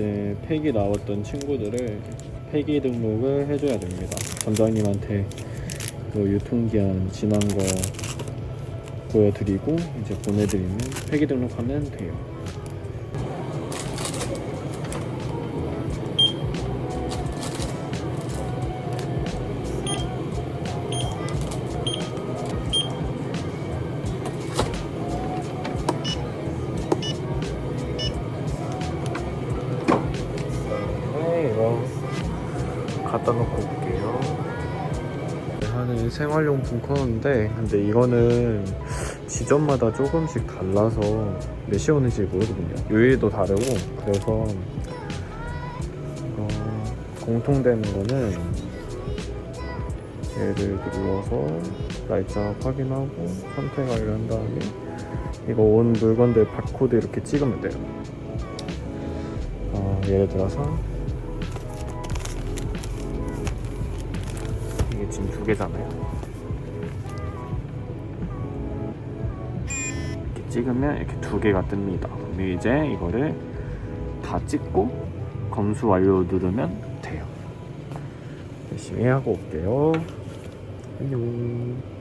이제 폐기 나왔던 친구들을 폐기 등록을 해줘야 됩니다. 점장님한테 그 유통기한 지난 거 보여드리고 이제 보내드리면 폐기 등록하면 돼요. 생활용품 코너인데, 근데 이거는 지점마다 조금씩 달라서 몇 시에 오는지 모르거든요. 요일도 다르고, 그래서 어, 공통되는 거는 얘를 눌러서 날짜 확인하고 선택 완료한 다음에 이거 온 물건들 바코드 이렇게 찍으면 돼요. 어, 예를 들어서 이게 지금 두 개잖아요. 찍으면 이렇게 두 개가 뜹니다. 그럼 이제 이거를 다 찍고 검수 완료 누르면 돼요. 열심히 하고 올게요. 안녕.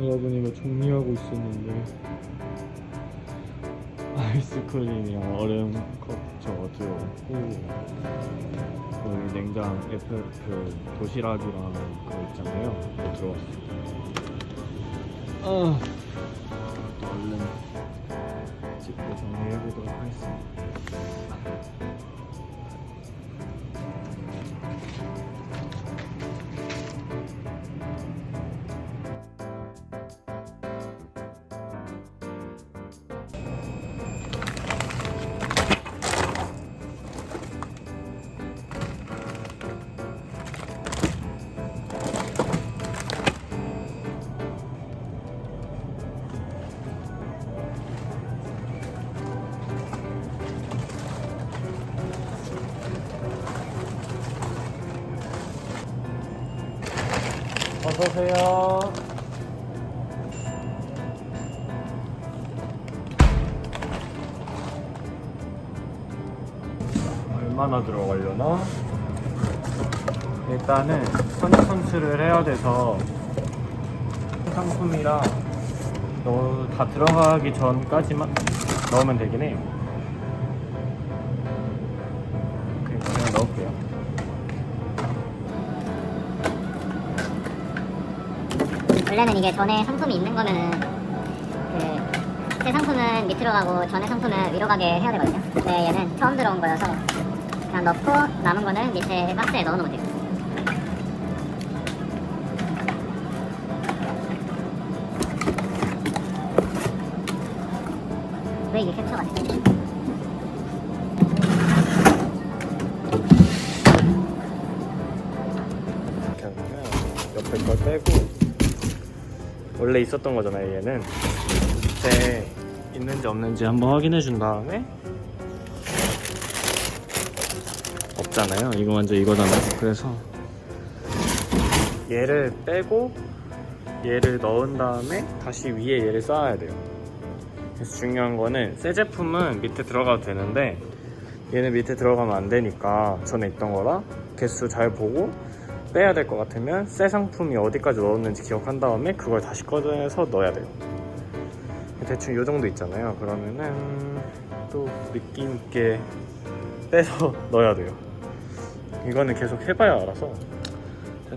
여러분 이거 정리하고 있었는데. 아이스크림이랑 얼음 컵 저 들어갔고 그 냉장 애플 그 도시락이랑 그거 있잖아요. 그거 들어갔어요. 아. 얼른 찍고 정리해보도록 하겠습니다 어서오세요 얼마나 들어가려나? 일단은 선천수를 해야 돼서 상품이라 너다 들어가기 전까지만 넣으면 되긴 해요. 원래는 이게 전에 상품이 있는 거면은 그새 상품은 밑으로 가고 전에 상품은 위로 가게 해야 되거든요. 근데 얘는 처음 들어온 거여서 그냥 넣고 남은 거는 밑에 박스에 넣어놓으면 돼요. 왜 이게 캡처가 되지? 옆에 걸 빼고 원래 있었던 거잖아요 얘는. 밑에 있는지 없는지 한번 확인해 준 다음에 없잖아요. 이거 먼저 이거잖아요 그래서 얘를 빼고 얘를 넣은 다음에 다시 위에 얘를 쌓아야 돼요. 그래서 중요한 거는 새 제품은 밑에 들어가도 되는데 얘는 밑에 들어가면 안 되니까 전에 있던 거라 개수 잘 보고 빼야 될 것 같으면 새 상품이 어디까지 넣었는지 기억한 다음에 그걸 다시 꺼내서 넣어야 돼요. 대충 이 정도 있잖아요. 그러면은 또 느낌 있게 빼서 넣어야 돼요. 이거는 계속 해봐야 알아서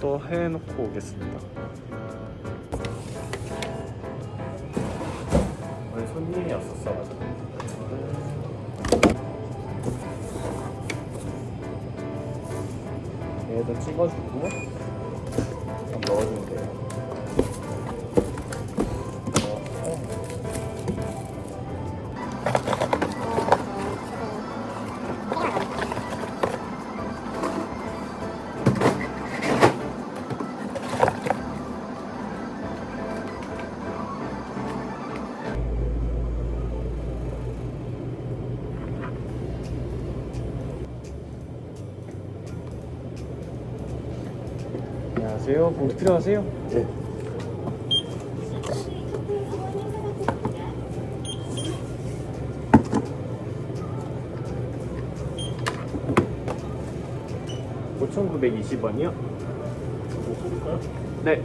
또 해놓고 오겠습니다. 오늘 손님이 왔었어가지고. 얘도 찍어주고 좀 넣어주면 돼요. 봉투 필요하세요? 네. (5,920원이요) 뭐. 네,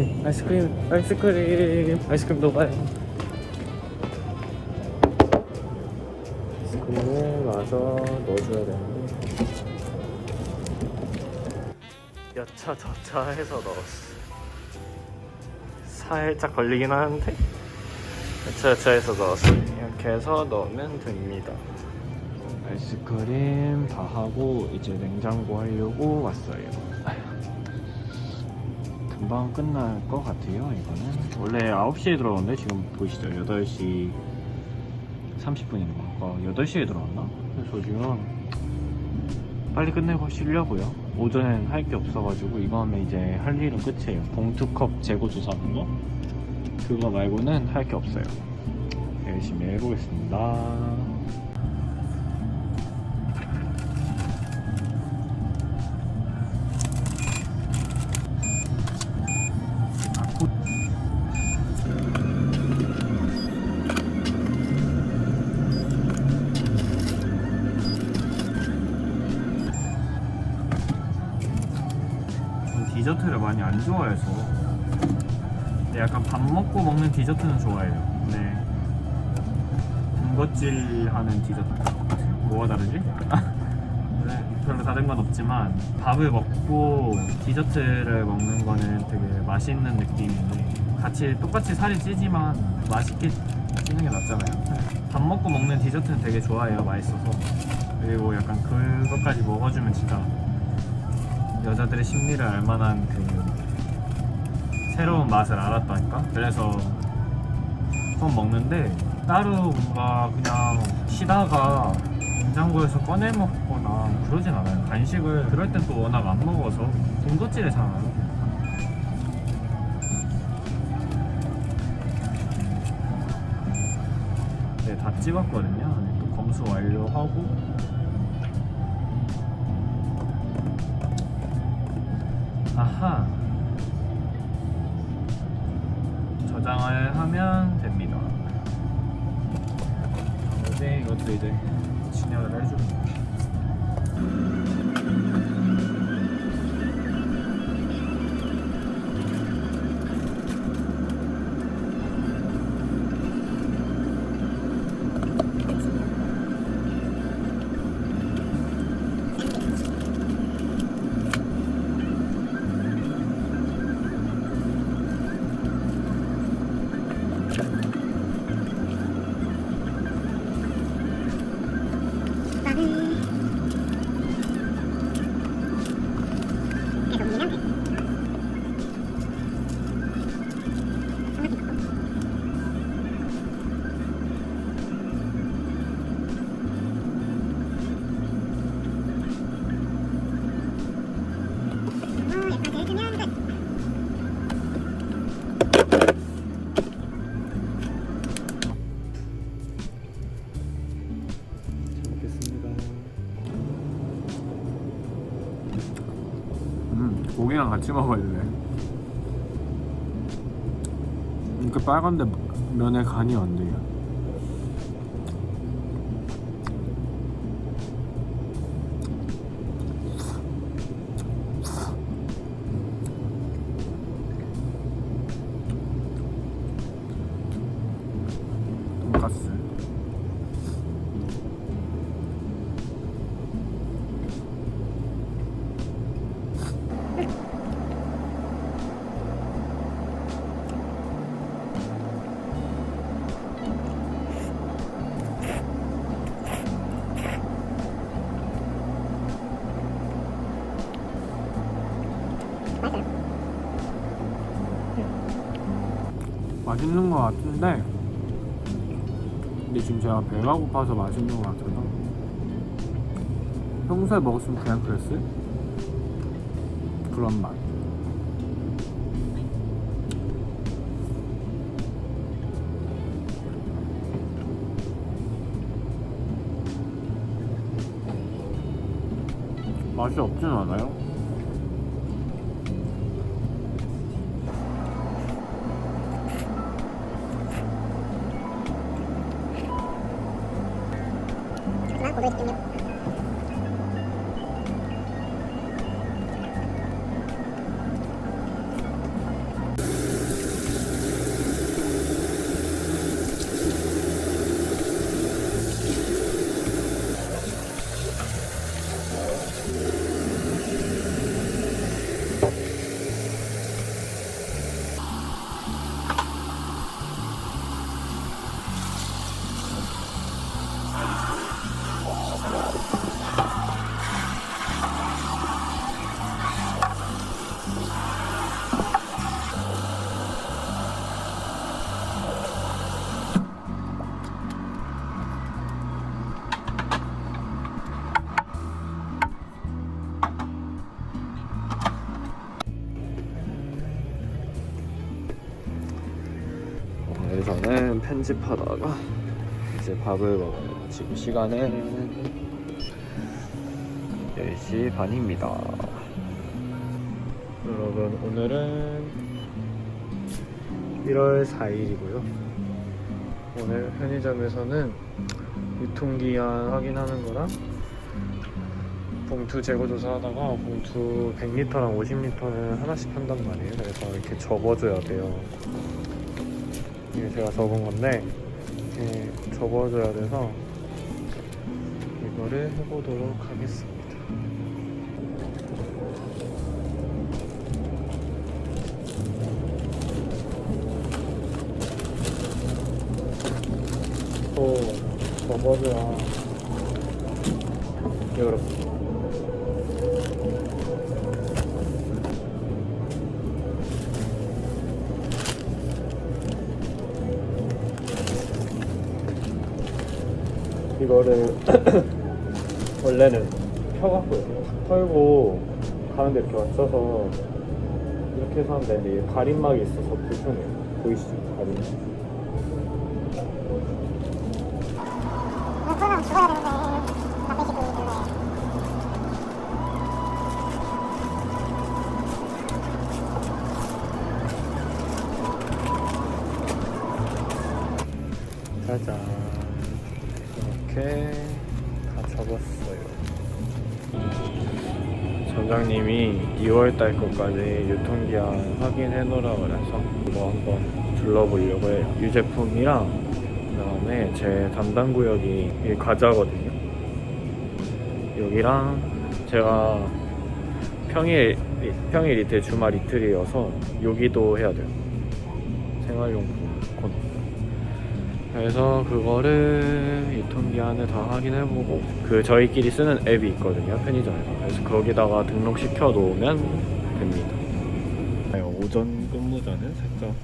아이스크림, 아이스크림, 아이스크림, 아이스크림 넣어봐요. 아이스크림을 마저 넣어줘야 되는데. 여차 저차 해서 넣었어. 살짝 걸리긴 하는데 여차 여차 해서 넣었어. 이렇게 해서 넣으면 됩니다. 아이스크림 다 하고 이제 냉장고 하려고 왔어요. 금방 끝날 것 같아요 이거는. 원래 9시에 들어오는데 지금 보이시죠? 8시 30분인 거 아까 8시에 들어왔나? 그래서 지금 빨리 끝내고 쉬려고요. 오전엔 할 게 없어가지고 이거는 이제 할 일은 끝이에요. 봉투컵 재고 조사하는 거? 그거 말고는 할 게 없어요. 열심히 해보겠습니다 디저트를 많이 안 좋아해서. 근데 약간 밥 먹고 먹는 디저트는 좋아해요. 근데 군것질 하는 디저트 뭐가 다르지? 네, 별로 다른 건 없지만 밥을 먹고 디저트를 먹는 거는 되게 맛있는 느낌인데 같이 똑같이 살이 찌지만 맛있게 찌는 게 낫잖아요. 밥 먹고 먹는 디저트는 되게 좋아해요 맛있어서. 그리고 약간 그것까지 먹어주면 진짜 여자들의 심리를 알만한 그 새로운 맛을 알았다니까? 그래서 처음 먹는데 따로 뭔가 그냥 쉬다가 냉장고에서 꺼내 먹거나 그러진 않아요. 간식을 그럴 땐 또 워낙 안 먹어서 군것질이잖아요 네, 다 찍었거든요. 또 검수 완료하고 아하. 저장을 하면 됩니다. 이제 이것도 이제 진열을 해줍니다 음 고기랑 같이 먹어야 돼 이렇게 빨간데 면에 간이 안 돼요 맛있는 것 같은데 근데 지금 제가 배가 고파서 맛있는 것 같아서. 평소에 먹었으면 그냥 그랬을? 그런 맛. 맛이 없진 않아요 будуть 저는 편집하다가 이제 밥을 먹어요. 지금 시간은 10시 반입니다. 여러분, 오늘은 1월 4일이고요. 오늘 편의점에서는 유통기한 확인하는 거랑 봉투 재고 조사하다가 봉투 100리터랑 50리터는 하나씩 한단 말이에요. 그래서 이렇게 접어줘야 돼요. 이게 제가 적은 건데 이렇게 접어줘야 돼서 이거를 해보도록 하겠습니다. 또 접어줘야 이렇게 이거를 원래는 펴갖고 탁 털고 가는데 이렇게 맞춰서 이렇게 해서 하면 되는데 이게 가림막이 있어서 불편해요. 보이시죠? 가림막 그거는 죽어야 되는데 2월달 것까지 유통기한 확인해 놓으라 그래서 이거 한번 둘러보려고 해요. 유제품이랑 그 다음에 제 담당 구역이 이 과자거든요. 여기랑 제가 평일 평일 이틀 주말 이틀이어서 여기도 해야 돼요. 생활용품 그래서 그거를 유통기한을 다 확인해보고 그 저희끼리 쓰는 앱이 있거든요 편의점에서. 그래서 거기다가 등록시켜 놓으면 됩니다. 네, 오전 근무자는 살짝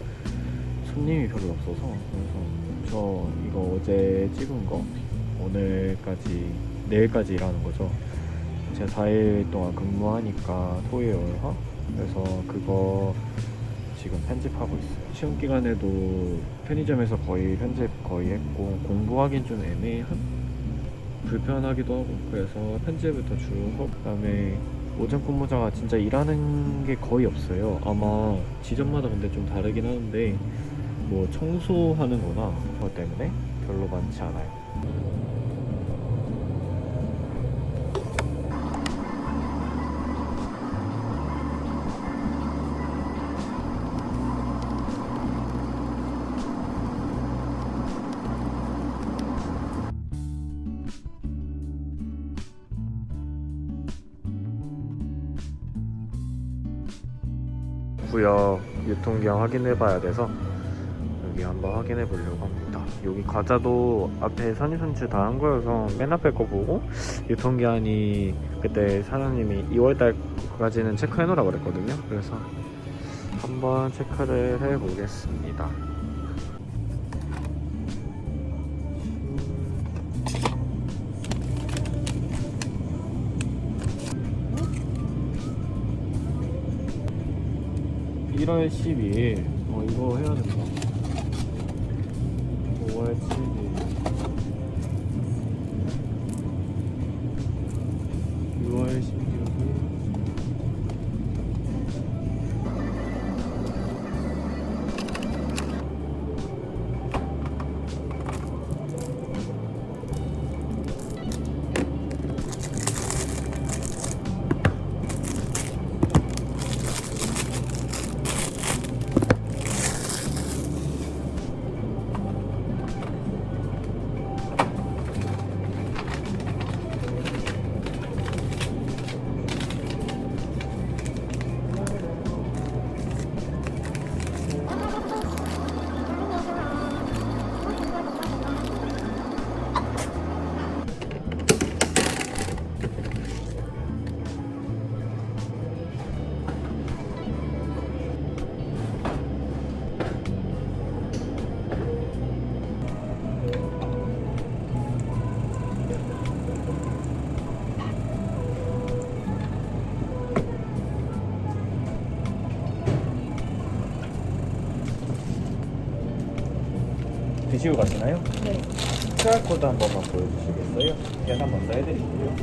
손님이 별로 없어서 그래서 저 이거 어제 찍은 거 오늘까지 내일까지 일하는 거죠. 제가 4일 동안 근무하니까 토요일 월화? 그래서 그거 지금 편집하고 있어요. 시험 기간에도 편의점에서 거의 편집 거의 했고 공부하긴 좀 애매한 불편하기도 하고 그래서 편집을 더 주로 하고 그다음에 오전 근무자가 진짜 일하는 게 거의 없어요. 아마 지점마다 근데 좀 다르긴 하는데 뭐 청소하는 거나 그것 때문에 별로 많지 않아요. 구역 유통기한 확인해 봐야 돼서 여기 한번 확인해 보려고 합니다. 여기 과자도 앞에 선입선출 다 한 거여서 맨 앞에 거 보고 유통기한이 그때 사장님이 2월달까지는 체크해 놓으라 그랬거든요. 그래서 한번 체크를 해 보겠습니다. 1월 12일. 어, 이거 해야 된다. 드시고 가시나요? 네. QR코드 한 번만 보여주시겠어요? 계산 먼저 해드릴게요.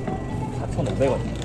4,500원입니다.